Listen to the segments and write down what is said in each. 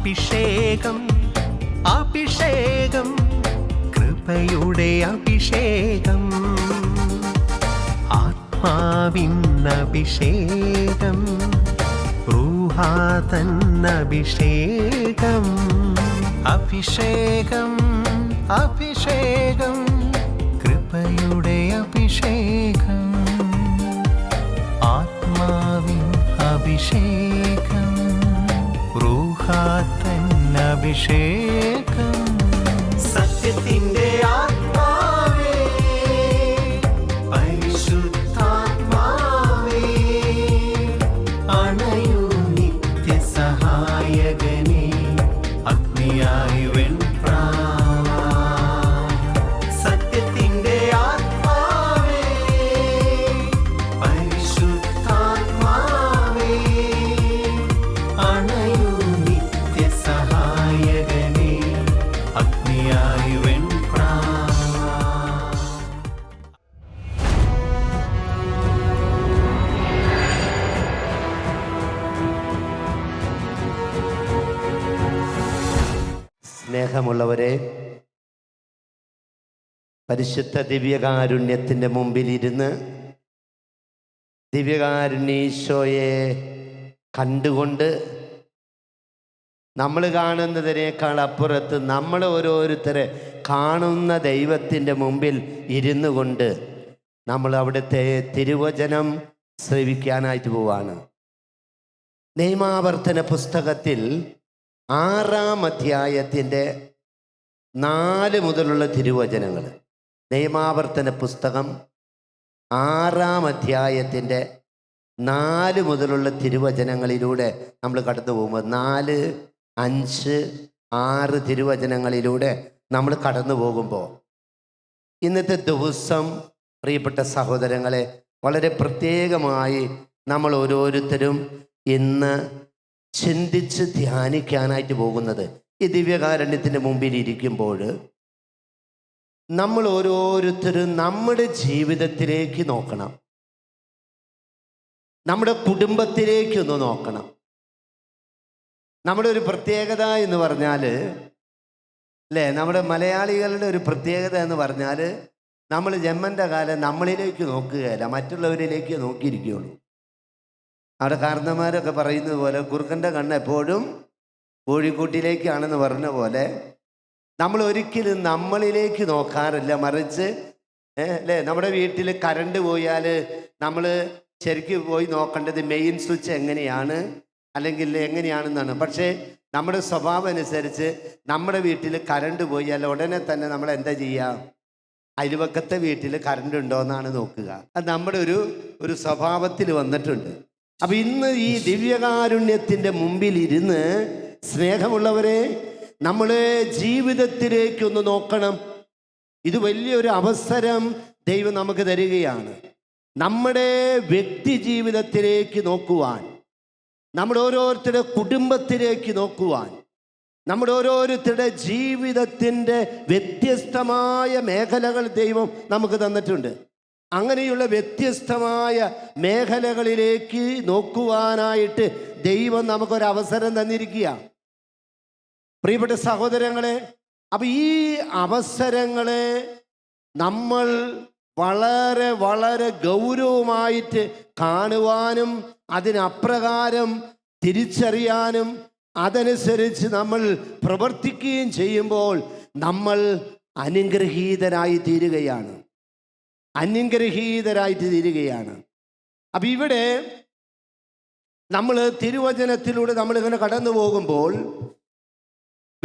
അഭിഷേകം അഭിഷേകം കൃപയുടെ അഭിഷേകം ആത്മാവിൻ അഭിഷേകം ആത്മാവിന്നഭിഷേകം ൂഹാതന്നഭിഷേകം അഭിഷേകം അഭിഷേകം കൃപയുടെ അഭിഷേകം ആത്മാവിൻ അഭിഷേകം. റൂഹാത്തൻ അഭിഷേകം സത്യത്തിന്റെ പരിശുദ്ധ ദിവ്യകാരുണ്യത്തിന്റെ മുമ്പിലിരുന്ന് ദിവ്യകാരുണ്യീശോയെ കണ്ടുകൊണ്ട് നമ്മൾ കാണുന്നതിനേക്കാൾ അപ്പുറത്ത് നമ്മൾ ഓരോരുത്തരെ കാണുന്ന ദൈവത്തിന്റെ മുമ്പിൽ ഇരുന്നു കൊണ്ട് നമ്മൾ അവിടുത്തെ തിരുവചനം ശ്രവിക്കാനായിട്ട് പോവാണ്. നിയമാവർത്തന പുസ്തകത്തിൽ ആറാം അധ്യായത്തിന്റെ നാല് മുതലുള്ള തിരുവചനങ്ങൾ. നിയമാവർത്തന പുസ്തകം ആറാം അധ്യായത്തിന്റെ നാല് മുതലുള്ള തിരുവചനങ്ങളിലൂടെ നമ്മൾ കടന്നു പോകുമ്പോൾ നാല് അഞ്ച് ആറ് തിരുവചനങ്ങളിലൂടെ നമ്മൾ കടന്നു പോകുമ്പോൾ ഇന്നത്തെ ദിവസം പ്രിയപ്പെട്ട സഹോദരങ്ങളെ വളരെ പ്രത്യേകമായി നമ്മൾ ഓരോരുത്തരും ഇന്ന് ചിന്തിച്ച് ധ്യാനിക്കാനായിട്ട് പോകുന്നത് ഈ ദിവ്യകാരുണ്യത്തിന്റെ മുമ്പിൽ ഇരിക്കുമ്പോൾ നമ്മൾ ഓരോരുത്തരും നമ്മുടെ ജീവിതത്തിലേക്ക് നോക്കണം. നമ്മുടെ കുടുംബത്തിലേക്ക് ഒന്ന് നോക്കണം. നമ്മുടെ ഒരു പ്രത്യേകത എന്ന് പറഞ്ഞാൽ അല്ലേ? നമ്മുടെ മലയാളികളുടെ ഒരു പ്രത്യേകത എന്ന് പറഞ്ഞാൽ നമ്മൾ ജന്മന്റെ കാലം നമ്മളിലേക്ക് നോക്കുകയല്ല മറ്റുള്ളവരിലേക്ക് നോക്കിയിരിക്കുകയുള്ളൂ. അവിടെ കാരണന്മാരൊക്കെ പറയുന്നത് പോലെ കുറുക്കന്റെ കണ്ണ് എപ്പോഴും കോഴിക്കൂട്ടിലേക്കാണെന്ന് പറഞ്ഞ പോലെ നമ്മൾ ഒരിക്കലും നമ്മളിലേക്ക് നോക്കാറില്ല. മറിച്ച് അല്ലേ? നമ്മുടെ വീട്ടിൽ കറണ്ട് പോയാൽ നമ്മൾ ശരിക്കും പോയി നോക്കേണ്ടത് മെയിൻ സ്വിച്ച് എങ്ങനെയാണ്? അല്ലെങ്കിൽ എങ്ങനെയാണെന്നാണ്. പക്ഷേ നമ്മുടെ സ്വഭാവം അനുസരിച്ച് നമ്മുടെ വീട്ടിൽ കറണ്ട് പോയാൽ ഉടനെ തന്നെ നമ്മൾ എന്താ ചെയ്യുക? അയൽവക്കത്തെ വീട്ടിൽ കറണ്ട് ഉണ്ടോ എന്നാണ് നോക്കുക. അത് നമ്മുടെ ഒരു ഒരു സ്വഭാവത്തിൽ വന്നിട്ടുണ്ട്. അപ്പം ഇന്ന് ഈ ദിവ്യകാരുണ്യത്തിന്റെ മുമ്പിൽ ഇരുന്ന് സ്നേഹമുള്ളവരെ നമ്മളെ ജീവിതത്തിലേക്കൊന്ന് നോക്കണം. ഇത് വലിയൊരു അവസരം ദൈവം നമുക്ക് തരികയാണ്. നമ്മുടെ വ്യക്തി ജീവിതത്തിലേക്ക് നോക്കുവാൻ നമ്മുടെ ഓരോരുത്തരുടെ കുടുംബത്തിലേക്ക് നോക്കുവാൻ നമ്മുടെ ഓരോരുത്തരുടെ ജീവിതത്തിന്റെ വ്യത്യസ്തമായ മേഖലകൾ ദൈവം നമുക്ക് തന്നിട്ടുണ്ട്. അങ്ങനെയുള്ള വ്യത്യസ്തമായ മേഖലകളിലേക്ക് നോക്കുവാനായിട്ട് ദൈവം നമുക്കൊരവസരം തന്നിരിക്കുക പ്രിയപ്പെട്ട സഹോദരങ്ങളെ അപ്പൊ ഈ അവസരങ്ങളെ നമ്മൾ വളരെ വളരെ ഗൗരവമായിട്ട് കാണുവാനും അതിനപ്രകാരം തിരിച്ചറിയാനും അതനുസരിച്ച് നമ്മൾ പ്രവർത്തിക്കുകയും ചെയ്യുമ്പോൾ നമ്മൾ അനുഗ്രഹീതരായി തീരുകയാണ്. അനുഗ്രഹീതരായിട്ട് തീരുകയാണ്. അപ്പൊ ഇവിടെ നമ്മൾ തിരുവചനത്തിലൂടെ നമ്മളിങ്ങനെ കടന്നു പോകുമ്പോൾ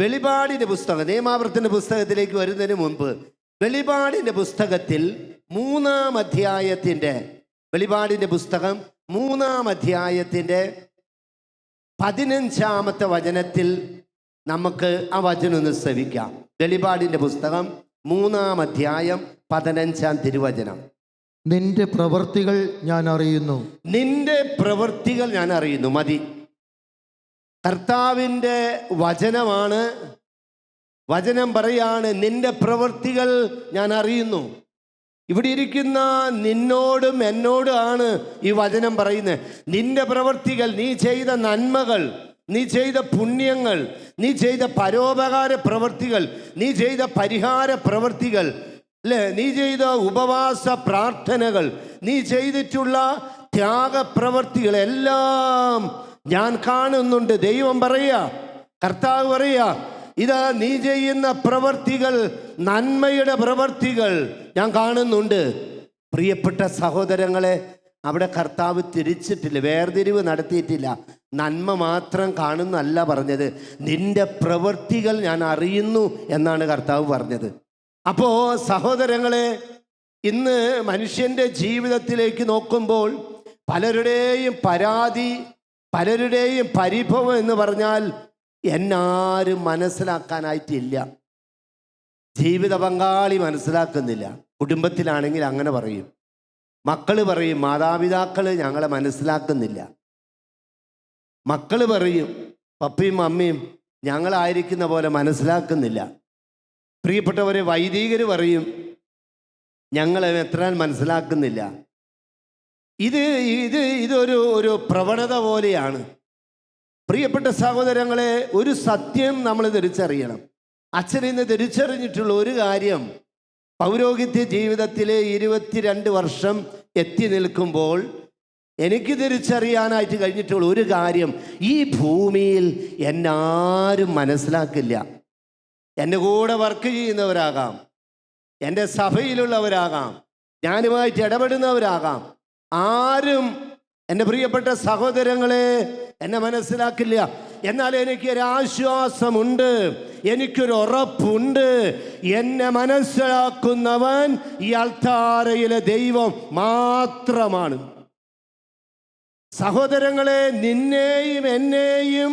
വെളിപാടിന്റെ പുസ്തകം നിയമാവർത്തന പുസ്തകത്തിലേക്ക് വരുന്നതിന് മുൻപ് വെളിപാടിന്റെ പുസ്തകത്തിൽ മൂന്നാം അധ്യായത്തിന്റെ വെളിപാടിന്റെ പുസ്തകം മൂന്നാം അധ്യായത്തിന്റെ പതിനഞ്ചാമത്തെ വചനത്തിൽ നമുക്ക് ആ വചനം ഒന്ന് ശ്രവിക്കാം. വെളിപാടിന്റെ പുസ്തകം മൂന്നാം അധ്യായം പതിനഞ്ചാം തിരുവചനം. നിന്റെ പ്രവർത്തികൾ ഞാൻ അറിയുന്നു. നിന്റെ പ്രവൃത്തികൾ ഞാൻ അറിയുന്നു. മതി. കർത്താവിന്റെ വചനമാണ്. വചനം പറയാണ് നിന്റെ പ്രവൃത്തികൾ ഞാൻ അറിയുന്നു. ഇവിടെ ഇരിക്കുന്ന നിന്നോടും എന്നോടും ആണ് ഈ വചനം പറയുന്നത്. നിന്റെ പ്രവൃത്തികൾ നീ ചെയ്ത നന്മകൾ നീ ചെയ്ത പുണ്യങ്ങൾ നീ ചെയ്ത പരോപകാര പ്രവൃത്തികൾ നീ ചെയ്ത പരിഹാര പ്രവൃത്തികൾ അല്ലേ? നീ ചെയ്ത ഉപവാസ പ്രാർത്ഥനകൾ നീ ചെയ്തിട്ടുള്ള ത്യാഗപ്രവൃത്തികൾ എല്ലാം ഞാൻ കാണുന്നുണ്ട്. ദൈവം പറയുക കർത്താവ് പറയുക ഇതാ നീ ചെയ്യുന്ന പ്രവർത്തികൾ നന്മയുടെ പ്രവർത്തികൾ ഞാൻ കാണുന്നുണ്ട്. പ്രിയപ്പെട്ട സഹോദരങ്ങളെ അവിടെ കർത്താവ് തിരിച്ചിട്ടില്ല വേർതിരിവ് നടത്തിയിട്ടില്ല. നന്മ മാത്രം കാണുന്നല്ല പറഞ്ഞത്. നിന്റെ പ്രവൃത്തികൾ ഞാൻ അറിയുന്നു എന്നാണ് കർത്താവ് പറഞ്ഞത്. അപ്പോൾ സഹോദരങ്ങളെ ഇന്ന് മനുഷ്യന്റെ ജീവിതത്തിലേക്ക് നോക്കുമ്പോൾ പലരുടെയും പരാതി പലരുടെയും പരിഭവം എന്ന് പറഞ്ഞാൽ എന്നാരും മനസ്സിലാക്കാനായിട്ടില്ല. ജീവിത പങ്കാളി മനസ്സിലാക്കുന്നില്ല. കുടുംബത്തിലാണെങ്കിൽ അങ്ങനെ പറയും. മക്കൾ പറയും മാതാപിതാക്കൾ ഞങ്ങളെ മനസ്സിലാക്കുന്നില്ല. മക്കൾ പറയും പപ്പയും അമ്മയും ഞങ്ങളായിരിക്കുന്ന പോലെ മനസ്സിലാക്കുന്നില്ല. പ്രിയപ്പെട്ടവരെ വൈദികർ പറയും ഞങ്ങളെ എത്രാൻ മനസ്സിലാക്കുന്നില്ല. ഇത് ഇത് ഇതൊരു ഒരു പ്രവണത പോലെയാണ്. പ്രിയപ്പെട്ട സഹോദരങ്ങളെ ഒരു സത്യം നമ്മൾ തിരിച്ചറിയണം. അച്ഛൻ ഇന്ന് തിരിച്ചറിഞ്ഞിട്ടുള്ള ഒരു കാര്യം പൗരോഹിത്യ ജീവിതത്തിലെ ഇരുപത്തിരണ്ട് വർഷം എത്തി നിൽക്കുമ്പോൾ എനിക്ക് തിരിച്ചറിയാനായിട്ട് കഴിഞ്ഞിട്ടുള്ള ഒരു കാര്യം ഈ ഭൂമിയിൽ എന്നാരും മനസ്സിലാക്കില്ല. എന്റെ കൂടെ വർക്ക് ചെയ്യുന്നവരാകാം എന്റെ സഭയിലുള്ളവരാകാം ഞാനുമായിട്ട് ഇടപെടുന്നവരാകാം. ആരും എന്റെ പ്രിയപ്പെട്ട സഹോദരങ്ങളെ എന്നെ മനസ്സിലാക്കില്ല. എന്നാൽ എനിക്കൊരാശ്വാസമുണ്ട് എനിക്കൊരു ഉറപ്പുണ്ട്. എന്നെ മനസ്സിലാക്കുന്നവൻ ഈ അൾത്താരയിലെ ദൈവം മാത്രമാണ്. സഹോദരങ്ങളെ നിന്നെയും എന്നെയും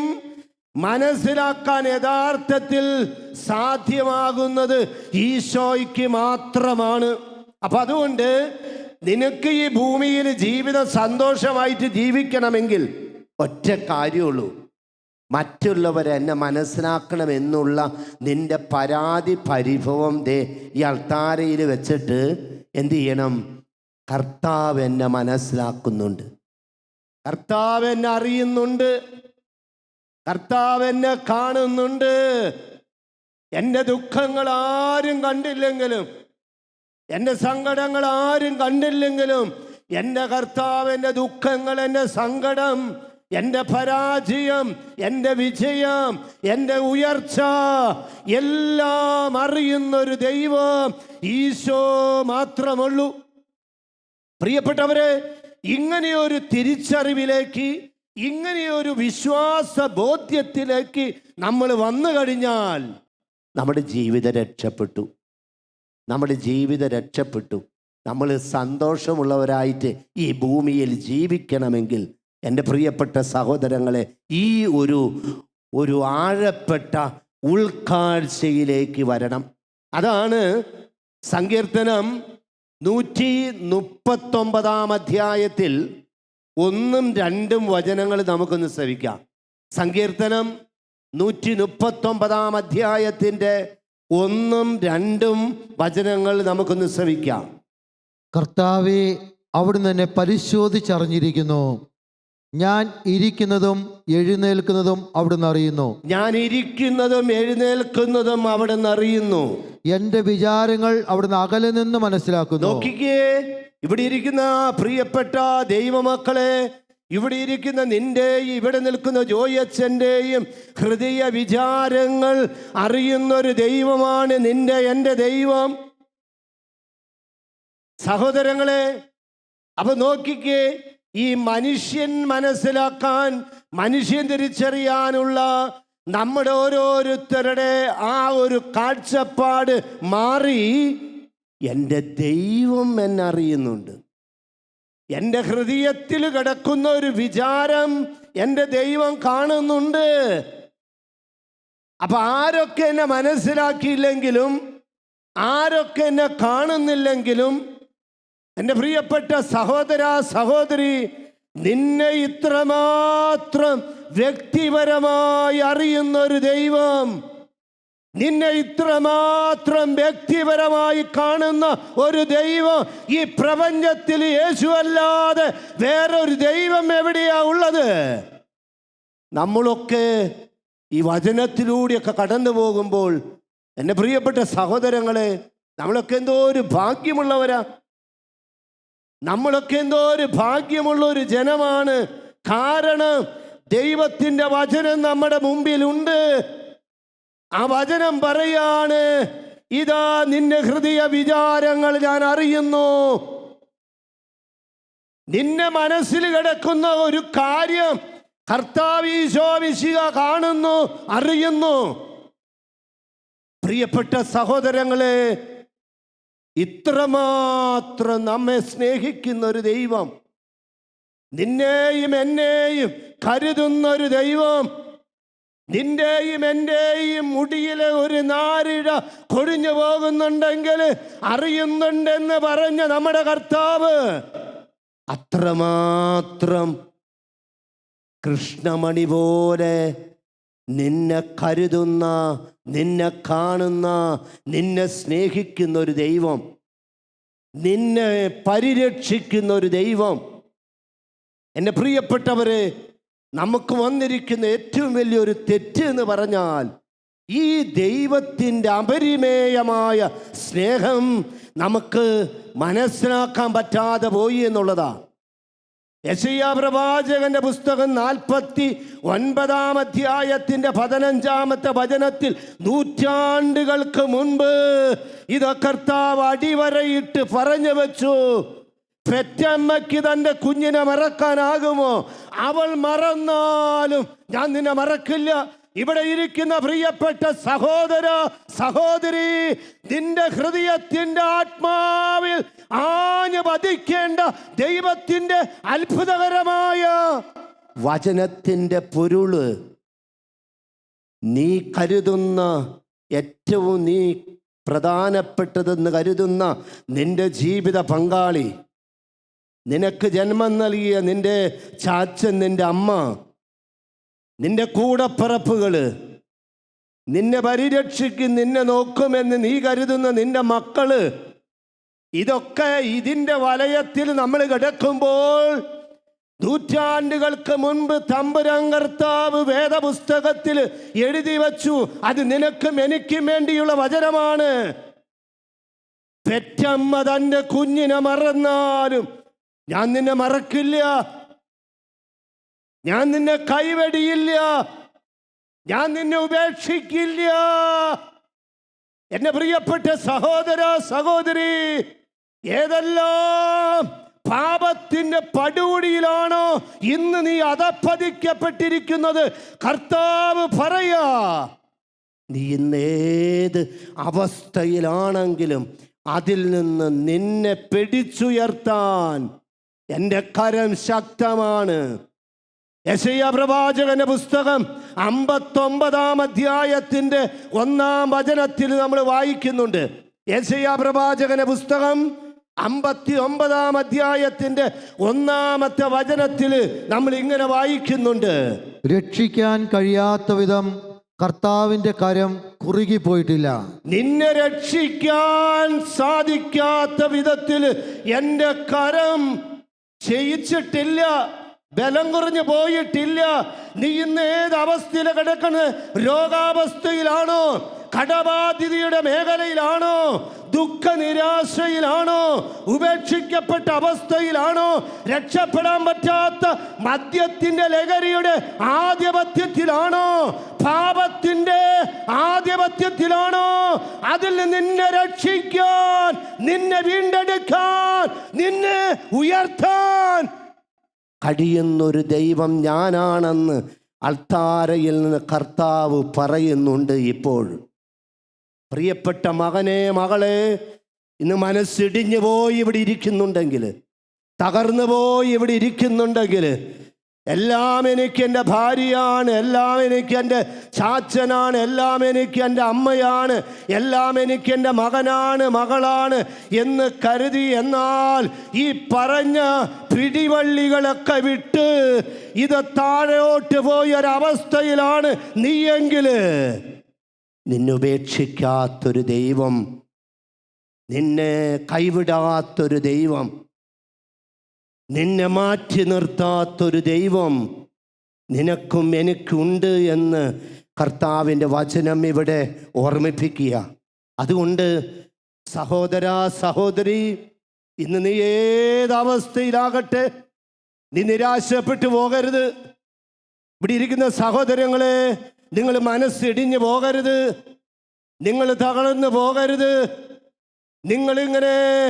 മനസ്സിലാക്കാൻ യഥാർത്ഥത്തിൽ സാധ്യമാകുന്നത് ഈശോയ്ക്ക് മാത്രമാണ്. അപ്പൊ അതുകൊണ്ട് നിനക്ക് ഈ ഭൂമിയിൽ ജീവിതം സന്തോഷമായിട്ട് ജീവിക്കണമെങ്കിൽ ഒറ്റ കാര്യമുള്ളൂ. മറ്റുള്ളവർ എന്നെ മനസ്സിലാക്കണമെന്നുള്ള നിന്റെ പരാതി പരിഭവം ദേ ഈ അൾത്താരയിൽ വെച്ചിട്ട് എന്ത് ചെയ്യണം? കർത്താവ് എന്നെ മനസ്സിലാക്കുന്നുണ്ട്. കർത്താവ് എന്നെ അറിയുന്നുണ്ട്. കർത്താവ് എന്നെ കാണുന്നുണ്ട്. എന്റെ ദുഃഖങ്ങൾ ആരും കണ്ടില്ലെങ്കിലും എന്റെ സങ്കടങ്ങൾ ആരും കണ്ടില്ലെങ്കിലും എന്റെ കർത്താവ് എന്റെ ദുഃഖങ്ങൾ എന്റെ സങ്കടം എന്റെ പരാജയം എന്റെ വിജയം എന്റെ ഉയർച്ച എല്ലാം അറിയുന്ന ഒരു ദൈവം ഈശോ മാത്രമുള്ളൂ. പ്രിയപ്പെട്ടവരെ ഇങ്ങനെയൊരു തിരിച്ചറിവിലേക്ക് ഇങ്ങനെയൊരു വിശ്വാസ ബോധ്യത്തിലേക്ക് നമ്മൾ വന്നു കഴിഞ്ഞാൽ നമ്മുടെ ജീവിതം രക്ഷപ്പെട്ടു. നമ്മുടെ ജീവിതം രക്ഷപ്പെട്ടു. നമ്മൾ സന്തോഷമുള്ളവരായിട്ട് ഈ ഭൂമിയിൽ ജീവിക്കണമെങ്കിൽ എന്റെ പ്രിയപ്പെട്ട സഹോദരങ്ങളെ ഈ ഒരു ഒരു ആഴപ്പെട്ട ഉൾക്കാഴ്ചയിലേക്ക് വരണം. അതാണ് സങ്കീർത്തനം നൂറ്റി മുപ്പത്തൊമ്പതാം അധ്യായത്തിൽ ഒന്നും രണ്ടും വചനങ്ങൾ നമുക്കൊന്ന് ശ്രവിക്കാം. സങ്കീർത്തനം നൂറ്റി മുപ്പത്തൊമ്പതാം അധ്യായത്തിന്റെ ഒന്നും രണ്ടും വചനങ്ങൾ നമുക്കൊന്ന് ശ്രമിക്കാം കർത്താവെ അവിടുന്ന് എന്നെ പരിശോധിച്ചറിഞ്ഞിരിക്കുന്നു. ഞാൻ ഇരിക്കുന്നതും എഴുന്നേൽക്കുന്നതും അവിടുന്ന് അറിയുന്നു. ഞാൻ ഇരിക്കുന്നതും എഴുന്നേൽക്കുന്നതും അവിടെ നിന്ന് അറിയുന്നു. എന്റെ വിചാരങ്ങൾ അവിടുന്ന് അകലെ നിന്ന് മനസ്സിലാക്കുന്നു. നോക്കിക്കേ ഇവിടെ ഇരിക്കുന്ന പ്രിയപ്പെട്ട ദൈവമക്കളെ ഇവിടെ ഇരിക്കുന്ന നിന്റെയും ഇവിടെ നിൽക്കുന്ന ജോയച്ചന്റെയും ഹൃദയ വിചാരങ്ങൾ അറിയുന്നൊരു ദൈവമാണ് നിന്റെ എന്റെ ദൈവം. സഹോദരങ്ങളെ അപ്പൊ നോക്കിക്കേ ഈ മനുഷ്യൻ മനസ്സിലാക്കാൻ മനുഷ്യൻ തിരിച്ചറിയാനുള്ള നമ്മുടെ ഓരോരുത്തരുടെ ആ ഒരു കാഴ്ചപ്പാട് മാറി എന്റെ ദൈവം എന്നെ അറിയുന്നുണ്ട്. എന്റെ ഹൃദയത്തിൽ കിടക്കുന്ന ഒരു വിചാരം എന്റെ ദൈവം കാണുന്നുണ്ട്. അപ്പൊ ആരൊക്കെ എന്നെ മനസ്സിലാക്കിയില്ലെങ്കിലും ആരൊക്കെ എന്നെ കാണുന്നില്ലെങ്കിലും എന്റെ പ്രിയപ്പെട്ട സഹോദര സഹോദരി നിന്നെ ഇത്രമാത്രം വ്യക്തിപരമായി അറിയുന്ന ഒരു ദൈവം നിന്നെ ഇത്രമാത്രം വ്യക്തിപരമായി കാണുന്ന ഒരു ദൈവം ഈ പ്രപഞ്ചത്തിൽ യേശു അല്ലാതെ വേറൊരു ദൈവം എവിടെയാ ഉള്ളത്? നമ്മളൊക്കെ ഈ വചനത്തിലൂടെയൊക്കെ കടന്നു പോകുമ്പോൾ എന്റെ പ്രിയപ്പെട്ട സഹോദരങ്ങളെ നമ്മളൊക്കെ എന്തോ ഒരു ഭാഗ്യമുള്ളവരാ. നമ്മളൊക്കെ എന്തോ ഒരു ഭാഗ്യമുള്ള ഒരു ജനമാണ്. കാരണം ദൈവത്തിന്റെ വചനം നമ്മുടെ മുമ്പിലുണ്ട്. ആ വചനം പറയാണ് ഇതാ നിന്റെ ഹൃദയ വിചാരങ്ങൾ ഞാൻ അറിയുന്നു. നിന്നെ മനസ്സിൽ കിടക്കുന്ന ഒരു കാര്യം കർത്താവീശോവിശിക കാണുന്നു അറിയുന്നു. പ്രിയപ്പെട്ട സഹോദരങ്ങളെ ഇത്രമാത്രം നമ്മെ സ്നേഹിക്കുന്ന ഒരു ദൈവം നിന്നെയും എന്നെയും കരുതുന്ന ഒരു ദൈവം നിന്റെയും എന്റെയും മുടിയിലെ ഒരു നാരിഴ കൊഴിഞ്ഞു പോകുന്നുണ്ടെങ്കിൽ അറിയുന്നുണ്ടെന്ന് പറഞ്ഞ നമ്മുടെ കർത്താവ് അത്രമാത്രം കൃഷ്ണമണി പോലെ നിന്നെ കരുതുന്ന നിന്നെ കാണുന്ന നിന്നെ സ്നേഹിക്കുന്ന ഒരു ദൈവം നിന്നെ പരിരക്ഷിക്കുന്ന ഒരു ദൈവം. എന്റെ പ്രിയപ്പെട്ടവരെ നമുക്ക് വന്നിരിക്കുന്ന ഏറ്റവും വലിയൊരു തെറ്റ് എന്ന് പറഞ്ഞാൽ ഈ ദൈവത്തിന്റെ അപരിമേയമായ സ്നേഹം നമുക്ക് മനസ്സിലാക്കാൻ പറ്റാതെ പോയി എന്നുള്ളതാ യശയ്യ പ്രവാചകന്റെ പുസ്തകം നാൽപ്പത്തി ഒൻപതാം അധ്യായത്തിന്റെ പതിനഞ്ചാമത്തെ വചനത്തിൽ നൂറ്റാണ്ടുകൾക്ക് മുൻപ് ഇത് കർത്താവ് അടിവരയിട്ട് പറഞ്ഞു വെച്ചു. പെറ്റമ്മയ്ക്ക് തന്റെ കുഞ്ഞിനെ മറക്കാനാകുമോ? അവൾ മറന്നാലും ഞാൻ നിന്നെ മറക്കില്ല. ഇവിടെ ഇരിക്കുന്ന പ്രിയപ്പെട്ട സഹോദര സഹോദരി നിന്റെ ഹൃദയത്തിന്റെ ആത്മാവിൽ ആഞ്ഞു പതിക്കേണ്ട ദൈവത്തിന്റെ അത്ഭുതകരമായ വചനത്തിന്റെ പൊരുൾ നീ കരുതുന്ന ഏറ്റവും നീ പ്രധാനപ്പെട്ടതെന്ന് കരുതുന്ന നിന്റെ ജീവിത പങ്കാളി നിനക്ക് ജന്മം നൽകിയ നിന്റെ ചാച്ചൻ നിന്റെ അമ്മ നിന്റെ കൂടപ്പിറപ്പുകൾ നിന്നെ പരിരക്ഷിക്കും നിന്നെ നോക്കുമെന്ന് നീ കരുതുന്ന നിന്റെ മക്കൾ ഇതൊക്കെ ഇതിന്റെ വലയത്തിൽ നമ്മൾ കിടക്കുമ്പോൾ നൂറ്റാണ്ടുകൾക്ക് മുൻപ് തമ്പുരാൻ കർത്താവ് വേദപുസ്തകത്തിൽ എഴുതി വച്ചു. അത് നിനക്കും എനിക്കും വേണ്ടിയുള്ള വചനമാണ്. പെറ്റമ്മ തന്റെ കുഞ്ഞിനെ മറന്നാലും ഞാൻ നിന്നെ മറക്കില്ല. ഞാൻ നിന്നെ കൈവെടിയില്ല. ഞാൻ നിന്നെ ഉപേക്ഷിക്കില്ല. എന്നെ പ്രിയപ്പെട്ട സഹോദര സഹോദരി ഏതെല്ലാം പാപത്തിന്റെ പടുകൂടിയിലാണോ ഇന്ന് നീ അതപ്പതിക്കപ്പെട്ടിരിക്കുന്നത് കർത്താവ് പറയാ നീ ഇന്നേത് അവസ്ഥയിലാണെങ്കിലും അതിൽ നിന്ന് നിന്നെ പിടിച്ചുയർത്താൻ എന്റെ കരം ശക്തമാണ്. യശയ പ്രവാചകന്റെ പുസ്തകം അമ്പത്തൊമ്പതാം അധ്യായത്തിന്റെ ഒന്നാം വചനത്തിൽ നമ്മൾ വായിക്കുന്നുണ്ട്. യശയ പ്രവാചകന്റെ പുസ്തകം അമ്പത്തി ഒമ്പതാം അധ്യായത്തിന്റെ ഒന്നാമത്തെ വചനത്തിൽ നമ്മൾ ഇങ്ങനെ വായിക്കുന്നുണ്ട്. രക്ഷിക്കാൻ കഴിയാത്ത വിധം കർത്താവിന്റെ കരം കുറുകി പോയിട്ടില്ല. നിന്നെ രക്ഷിക്കാൻ സാധിക്കാത്ത വിധത്തിൽ എന്റെ കരം ചെയ്യിച്ചിട്ടില്ല ബലം കുറഞ്ഞു പോയിട്ടില്ല. നീ ഇന്ന് ഏത് അവസ്ഥയിൽ കിടക്കണ്? രോഗാവസ്ഥയിലാണോ? കടബാധ്യതയുടെ മേഖലയിലാണോ? ദുഃഖ നിരാശയിലാണോ ഉപേക്ഷിക്കപ്പെട്ട അവസ്ഥയിലാണോ? രക്ഷപ്പെടാൻ പറ്റാത്ത മദ്യത്തിന്റെ ലഹരിയുടെ ആധിപത്യത്തിലാണോ? പാപത്തിന്റെ ആധിപത്യത്തിലാണോ? അതിൽ നിന്ന് രക്ഷിക്കാൻ നിന്നെ വീണ്ടെടുക്കാൻ നിന്നെ ഉയർത്താൻ കഴിയുന്നൊരു ദൈവം ഞാനാണെന്ന് അൾത്താരയിൽ നിന്ന് കർത്താവ് പറയുന്നുണ്ട് ഇപ്പോൾ പ്രിയപ്പെട്ട മകനെ മകളെ ഇന്ന് മനസ്സിടിഞ്ഞു പോയി ഇവിടെ ഇരിക്കുന്നുണ്ടെങ്കിൽ തകർന്നു പോയി ഇവിടെ ഇരിക്കുന്നുണ്ടെങ്കിൽ എല്ലാം എനിക്ക് എന്റെ ഭാര്യയാണ് എല്ലാം എനിക്ക് എന്റെ ചാച്ചനാണ് എല്ലാം എനിക്ക് എന്റെ അമ്മയാണ് എല്ലാം എനിക്ക് എന്റെ മകനാണ് മകളാണ് എന്ന് കരുതി എന്നാൽ ഈ പറഞ്ഞ പിടിവള്ളികളൊക്കെ വിട്ട് ഇത് താഴോട്ട് പോയൊരവസ്ഥയിലാണ് നീയെങ്കിൽ. നിന്നുപേക്ഷിക്കാത്തൊരു ദൈവം നിന്നെ കൈവിടാത്തൊരു ദൈവം നിന്നെ മാറ്റി നിർത്താത്തൊരു ദൈവം നിനക്കും എനിക്കുണ്ട് എന്ന് കർത്താവിന്റെ വചനം ഇവിടെ ഓർമ്മിപ്പിക്കുക. അതുകൊണ്ട് സഹോദര സഹോദരി ഇന്ന് നീ ഏതവസ്ഥയിലാകട്ടെ? നീ നിരാശപ്പെട്ടു പോകരുത്. ഇവിടെ ഇരിക്കുന്ന സഹോദരങ്ങളെ നിങ്ങൾ മനസ്സിടിഞ്ഞു പോകരുത്. നിങ്ങൾ തകർന്നു പോകരുത്. നിങ്ങളിങ്ങനെ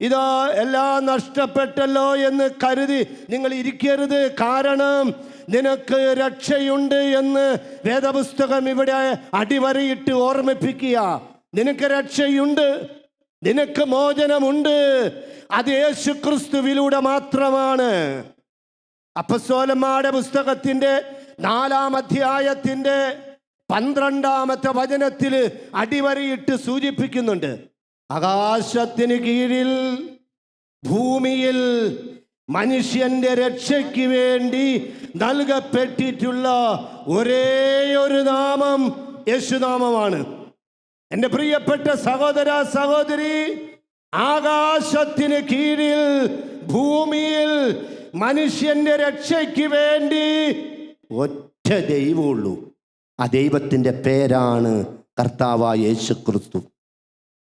ഇതാ എല്ലാം നഷ്ടപ്പെട്ടല്ലോ എന്ന് കരുതി നിങ്ങൾ ഇരിക്കരുത്. കാരണം നിനക്ക് രക്ഷയുണ്ട് എന്ന് വേദപുസ്തകം ഇവിടെ അടിവരയിട്ട് ഓർമ്മിപ്പിക്കുക. നിനക്ക് രക്ഷയുണ്ട്. നിനക്ക് മോചനമുണ്ട്. അത് യേശുക്രിസ്തുവിലൂടെ മാത്രമാണ്. അപ്പസ്തോലന്മാരുടെ പുസ്തകത്തിന്റെ നാലാം അധ്യായത്തിന്റെ പന്ത്രണ്ടാമത്തെ വചനത്തിൽ അടിവരയിട്ട് സൂചിപ്പിക്കുന്നുണ്ട്. ആകാശത്തിന് കീഴിൽ ഭൂമിയിൽ മനുഷ്യന്റെ രക്ഷയ്ക്ക് വേണ്ടി നൽകപ്പെട്ടിട്ടുള്ള ഒരേ ഒരു നാമം യേശുനാമമാണ്. എന്റെ പ്രിയപ്പെട്ട സഹോദര സഹോദരി ആകാശത്തിന് കീഴിൽ ഭൂമിയിൽ മനുഷ്യന്റെ രക്ഷയ്ക്ക് വേണ്ടി ഒറ്റ ദൈവമുള്ളൂ. ആ ദൈവത്തിന്റെ പേരാണ് കർത്താവായ യേശു ക്രിസ്തു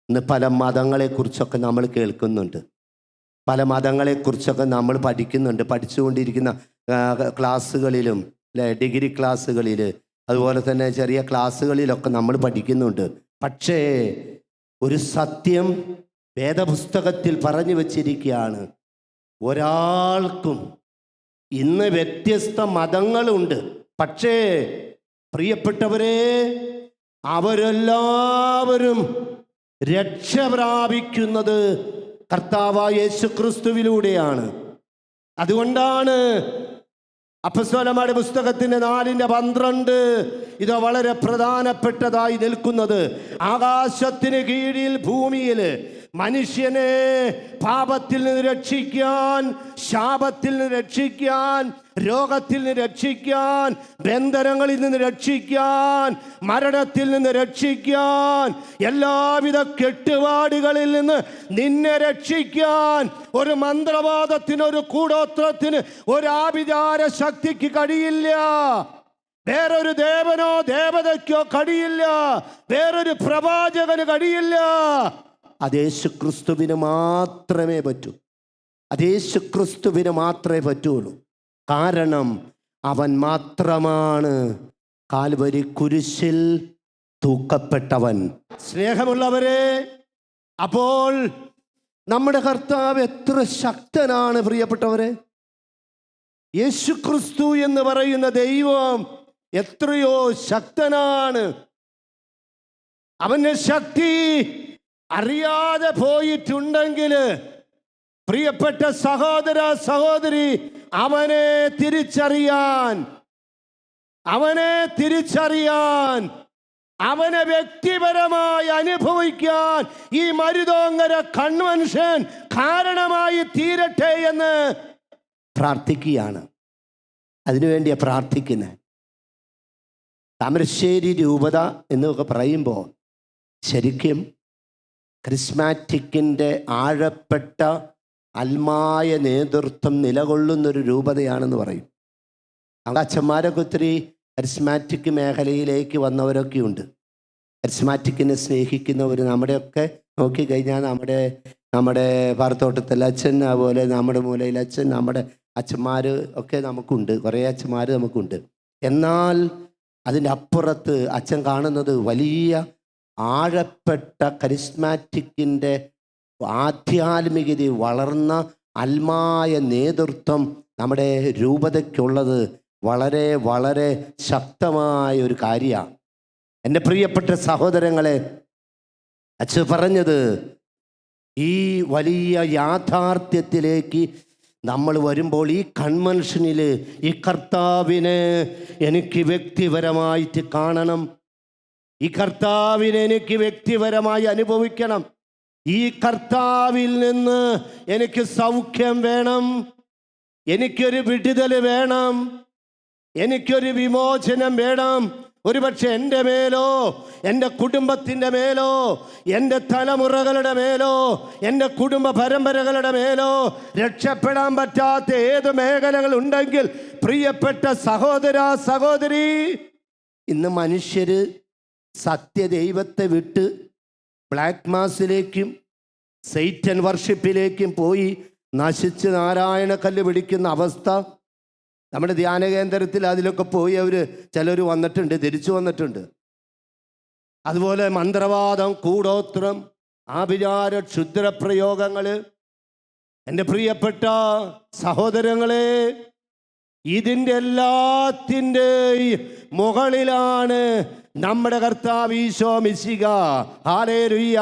ഇന്ന് പല മതങ്ങളെക്കുറിച്ചൊക്കെ നമ്മൾ കേൾക്കുന്നുണ്ട്. പല മതങ്ങളെക്കുറിച്ചൊക്കെ നമ്മൾ പഠിക്കുന്നുണ്ട്. പഠിച്ചുകൊണ്ടിരിക്കുന്ന ക്ലാസ്സുകളിലും അല്ലെ ഡിഗ്രി ക്ലാസ്സുകളിൽ അതുപോലെ തന്നെ ചെറിയ ക്ലാസ്സുകളിലൊക്കെ നമ്മൾ പഠിക്കുന്നുണ്ട്. പക്ഷേ ഒരു സത്യം വേദപുസ്തകത്തിൽ പറഞ്ഞു വച്ചിരിക്കുകയാണ്. ഒരാൾക്കും ഇന്ന് വ്യത്യസ്ത മതങ്ങളുണ്ട്. പക്ഷേ പ്രിയപ്പെട്ടവരെ അവരെല്ലാവരും രക്ഷ പ്രാപിക്കുന്നത് കർത്താവായ യേശു ക്രിസ്തുവിലൂടെയാണ് അതുകൊണ്ടാണ് അപ്പസ്വലമാരുടെ പുസ്തകത്തിന്റെ നാലിന്റെ പന്ത്രണ്ട് ഇത് വളരെ പ്രധാനപ്പെട്ടതായി നിൽക്കുന്നത്. ആകാശത്തിന് കീഴിൽ ഭൂമിയിൽ മനുഷ്യനെ പാപത്തിൽ നിന്ന് രക്ഷിക്കാൻ ശാപത്തിൽ നിന്ന് രക്ഷിക്കാൻ രോഗത്തിൽ നിന്ന് രക്ഷിക്കാൻ ബന്ധനങ്ങളിൽ നിന്ന് രക്ഷിക്കാൻ മരണത്തിൽ നിന്ന് രക്ഷിക്കാൻ എല്ലാവിധ കെട്ടുപാടുകളിൽ നിന്ന് നിന്നെ രക്ഷിക്കാൻ ഒരു മന്ത്രവാദത്തിന് ഒരു കൂടോത്രത്തിന് ഒരു ആഭിചാര ശക്തിക്ക് കഴിയില്ല. വേറൊരു ദേവനോ ദേവതയ്ക്കോ കഴിയില്ല. വേറൊരു പ്രവാചകന് കഴിയില്ല. അത് യേശുക്രിസ്തുവിന് മാത്രമേ പറ്റൂ. അത് യേശുക്രിസ്തുവിന് മാത്രമേ പറ്റുള്ളൂ. കാരണം അവൻ മാത്രമാണ് കാൽവരി കുരിശിൽ തൂക്കപ്പെട്ടവൻ. സ്നേഹമുള്ളവരെ അപ്പോൾ നമ്മുടെ കർത്താവ് എത്ര ശക്തനാണ് പ്രിയപ്പെട്ടവരെ. യേശുക്രിസ്തു എന്ന് പറയുന്ന ദൈവം എത്രയോ ശക്തനാണ്. അവന്റെ ശക്തി അറിയാതെ പോയിട്ടുണ്ടെങ്കിൽ പ്രിയപ്പെട്ട സഹോദര സഹോദരി അവനെ തിരിച്ചറിയാൻ അവനെ തിരിച്ചറിയാൻ അവനെ വ്യക്തിപരമായി അനുഭവിക്കാൻ ഈ മരുതോങ്ങര കൺവെൻഷൻ കാരണമായി തീരട്ടെ എന്ന് പ്രാർത്ഥിക്കുകയാണ്. അതിനുവേണ്ടിയാ പ്രാർത്ഥിക്കുന്നത് താമരശ്ശേരി രൂപത എന്നൊക്കെ പറയുമ്പോൾ ശരിക്കും ക്രിസ്മാറ്റിക്കിന്റെ ആഴപ്പെട്ട അൽമായ നേതൃത്വം നിലകൊള്ളുന്നൊരു രൂപതയാണെന്ന് പറയും. അവിടെ അച്ഛന്മാരൊക്കെ ഒത്തിരി കരിസ്മാറ്റിക് മേഖലയിലേക്ക് വന്നവരൊക്കെയുണ്ട് കരിസ്മാറ്റിക്കിനെ സ്നേഹിക്കുന്നവർ നമ്മുടെയൊക്കെ നോക്കിക്കഴിഞ്ഞാൽ നമ്മുടെ നമ്മുടെ പാറത്തോട്ടത്തിൽ അച്ഛൻ അതുപോലെ നമ്മുടെ മൂലയിൽ അച്ഛൻ നമ്മുടെ അച്ഛന്മാർ ഒക്കെ നമുക്കുണ്ട്. കുറേ അച്ഛന്മാർ നമുക്കുണ്ട്. എന്നാൽ അതിന്റെ അപ്പുറത്ത് അച്ഛൻ കാണുന്നത് വലിയ ആഴപ്പെട്ട കരിസ്മാറ്റിക്കിന്റെ ആധ്യാത്മികത വളർന്ന അൽമായ നേതൃത്വം നമ്മുടെ രൂപതയ്ക്കുള്ളത് വളരെ വളരെ ശക്തമായ ഒരു കാര്യമാണ്. എന്റെ പ്രിയപ്പെട്ട സഹോദരങ്ങളെ അച്ഛ പറഞ്ഞത് ഈ വലിയ യാഥാർത്ഥ്യത്തിലേക്ക് നമ്മൾ വരുമ്പോൾ ഈ കൺവെൻഷനിൽ ഈ കർത്താവിനെ എനിക്ക് വ്യക്തിപരമായിട്ട് കാണണം. ഈ കർത്താവിനെ എനിക്ക് വ്യക്തിപരമായി അനുഭവിക്കണം. ഈ കർത്താവിൽ നിന്ന് എനിക്ക് സൗഖ്യം വേണം. എനിക്കൊരു വിടുതൽ വേണം. എനിക്കൊരു വിമോചനം വേണം. ഒരുപക്ഷെ എന്റെ മേലോ എന്റെ കുടുംബത്തിന്റെ മേലോ എന്റെ തലമുറകളുടെ മേലോ എന്റെ കുടുംബ പരമ്പരകളുടെ മേലോ രക്ഷപ്പെടാൻ പറ്റാത്ത ഏത് മേഖലകൾ ഉണ്ടെങ്കിൽ പ്രിയപ്പെട്ട സഹോദര സഹോദരി ഇന്ന് മനുഷ്യര് സത്യദൈവത്തെ വിട്ട് ബ്ലാക്ക് മാസിലേക്കും സൈറ്റൻ വർഷിപ്പിലേക്കും പോയി നശിച്ച് നാരായണ കല്ല് പിടിക്കുന്ന അവസ്ഥ. നമ്മുടെ ധ്യാന കേന്ദ്രത്തിൽ അതിലൊക്കെ പോയി അവർ ചിലർ വന്നിട്ടുണ്ട് തിരിച്ചു വന്നിട്ടുണ്ട്. അതുപോലെ മന്ത്രവാദം കൂടോത്രം ആഭിചാര ക്ഷുദ്രപ്രയോഗങ്ങൾ എന്റെ പ്രിയപ്പെട്ട സഹോദരങ്ങളെ ഇതിന്റെ എല്ലാത്തിന്റെ മുകളിലാണ് നമ്മുടെ കർത്താവ് ഈശോ മിശിക. ഹാലേരുയ്യ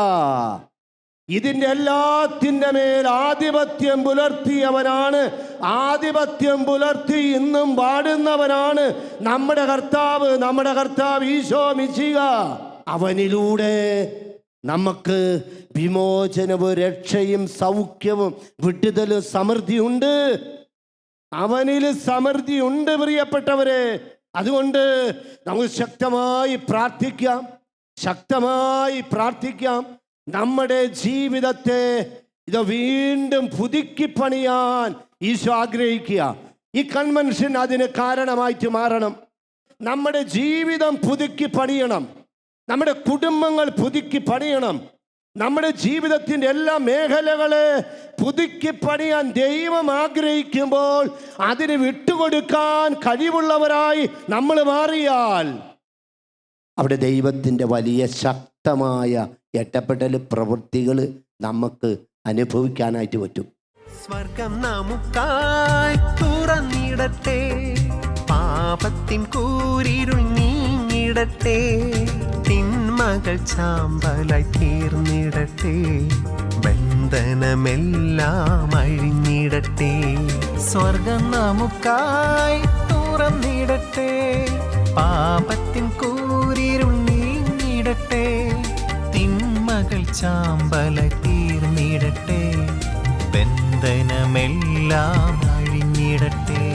ഇതിന്റെ എല്ലാത്തിന്റെ മേൽ ആധിപത്യം പുലർത്തിയവനാണ്. ആധിപത്യം പുലർത്തി ഇന്നും പാടുന്നവനാണ് നമ്മുടെ കർത്താവ് നമ്മുടെ കർത്താവ് ഈശോ മിശിക. അവനിലൂടെ നമുക്ക് വിമോചനവും രക്ഷയും സൗഖ്യവും വിടുതലും സമൃദ്ധിയുണ്ട്. അവനിൽ സമൃദ്ധി ഉണ്ട് പ്രിയപ്പെട്ടവരെ. അതുകൊണ്ട് നമുക്ക് ശക്തമായി പ്രാർത്ഥിക്കാം. ശക്തമായി പ്രാർത്ഥിക്കാം. നമ്മുടെ ജീവിതത്തെ ഇത് വീണ്ടും പുതുക്കി പണിയാൻ ഈശോ ആഗ്രഹിക്കുക. ഈ കൺവെൻഷൻ അതിന് കാരണമായിട്ട് മാറണം. നമ്മുടെ ജീവിതം പുതുക്കി പണിയണം. നമ്മുടെ കുടുംബങ്ങൾ പുതുക്കി പണിയണം. നമ്മുടെ ജീവിതത്തിന്റെ എല്ലാ മേഖലകളെ പുതുക്കി പണിയാൻ ദൈവം ആഗ്രഹിക്കുമ്പോൾ അതിന് വിട്ടുകൊടുക്കാൻ കഴിവുള്ളവരായി നമ്മൾ മാറിയാൽ അവിടെ ദൈവത്തിന്റെ വലിയ ശക്തമായ എട്ടപ്പെടൽ പ്രവൃത്തികൾ നമുക്ക് അനുഭവിക്കാനായിട്ട് പറ്റും. സ്വർഗം നമുക്കായി തുറന്നിടട്ടെ. പാപത്തിൻ കൂരിരുൾ നീങ്ങിടട്ടെ തിന്മകൾ ചാമ്പലായി തീർന്നിടട്ടെ. ബന്ധനമെല്ലാം അഴിഞ്ഞിടട്ടെ. സ്വർഗം നമുക്കായി തുറന്നിടട്ടെ. പാപത്തിൻ കൂരിരുൾ നീങ്ങിടട്ടെ തിന്മകൾ ചാമ്പലായി തീർന്നിടട്ടെ. ബന്ധനമെല്ലാം അഴിഞ്ഞിടട്ടെ.